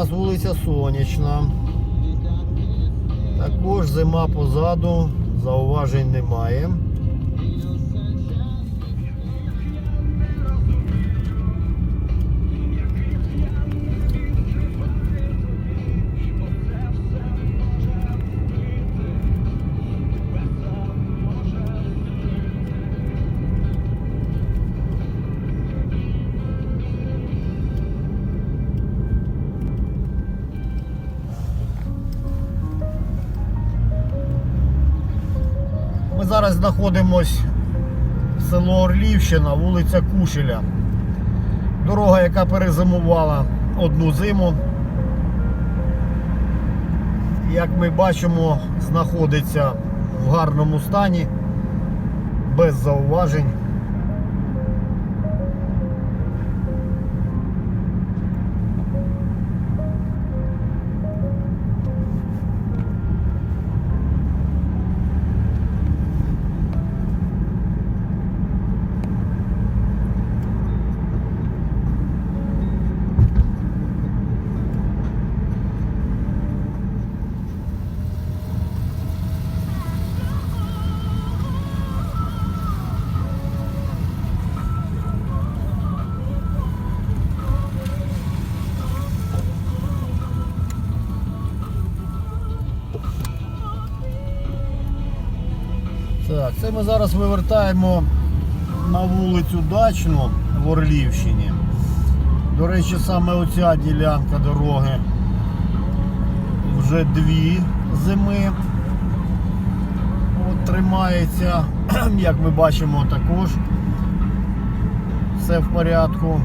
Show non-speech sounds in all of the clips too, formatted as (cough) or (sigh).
нас вулиця Сонячна. Також зима позаду, зауважень немає. Зараз знаходимось село Орлівщина, вулиця Кушеля. Дорога, яка перезимувала одну зиму. Як ми бачимо, знаходиться в гарному стані, без зауважень. Це ми зараз вивертаємо на вулицю Дачну в Орлівщині. До речі, саме оця ділянка дороги вже дві зими. От тримається, (clears throat) як ми бачимо, також все в порядку.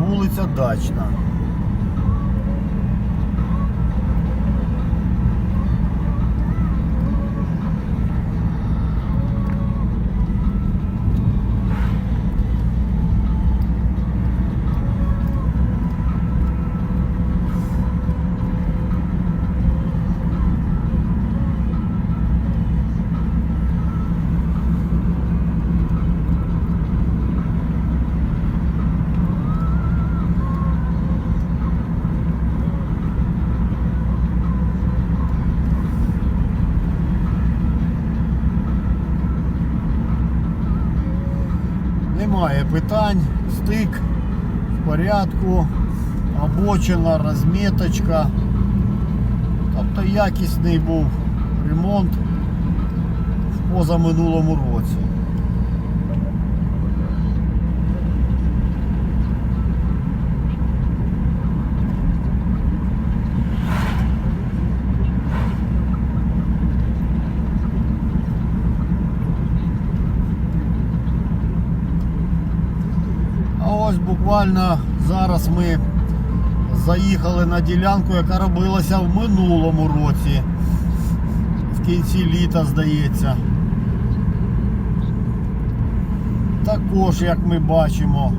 Вулиця Дачна. Немає питань, стик в порядку, обочина, розміточка. Тобто якісний був ремонт в позаминулому році. Буквально зараз ми заїхали на ділянку, яка робилася в минулому році. В кінці літа, здається. Також, як ми бачимо,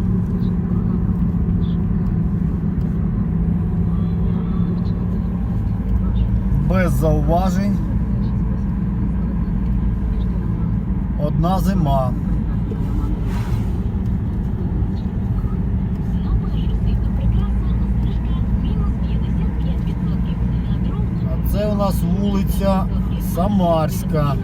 без зауважень. Одна зима. А це у нас вулиця Самарська.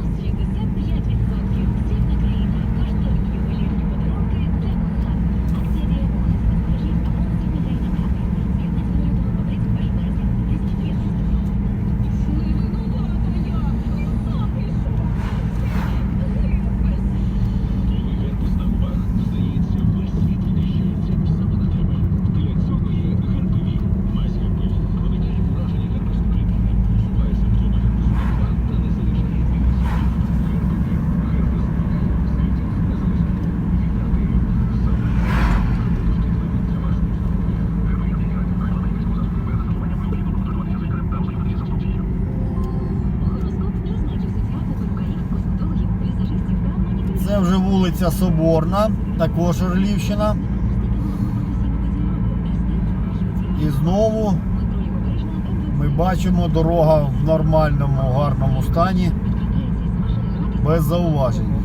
Це вже вулиця Соборна, також Орлівщина. І знову ми бачимо дорога в нормальному, гарному стані, без зауважень.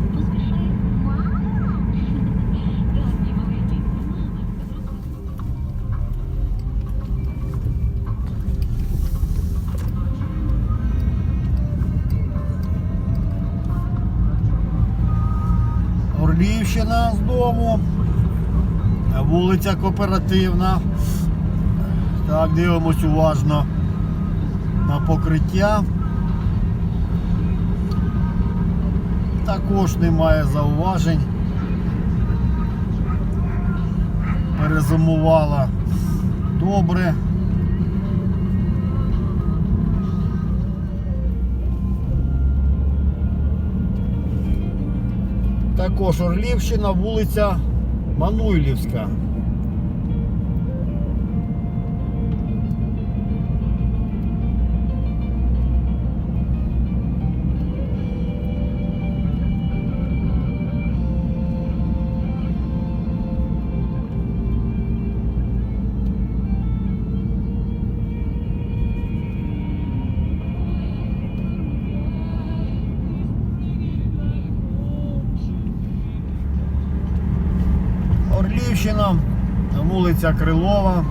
Орлівщина з дому. Вулиця Кооперативна. Так, дивимось уважно на покриття. Також немає зауважень. Перезимувала добре. Також Орлівщина, вулиця Мануйлівська. Орлівщина, вулиця Крилова.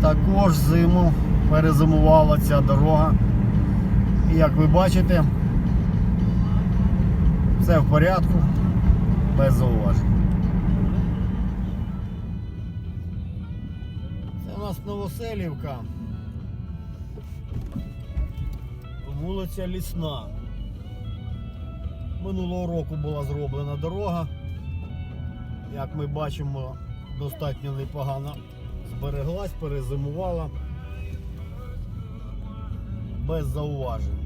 Також зиму перезимувала ця дорога. І як ви бачите, все в порядку, без зауважень. Це у нас Новоселівка. Вулиця Лісна. Минулого року була зроблена дорога. Як ми бачимо, достатньо непогано збереглась, перезимувала без зауважень.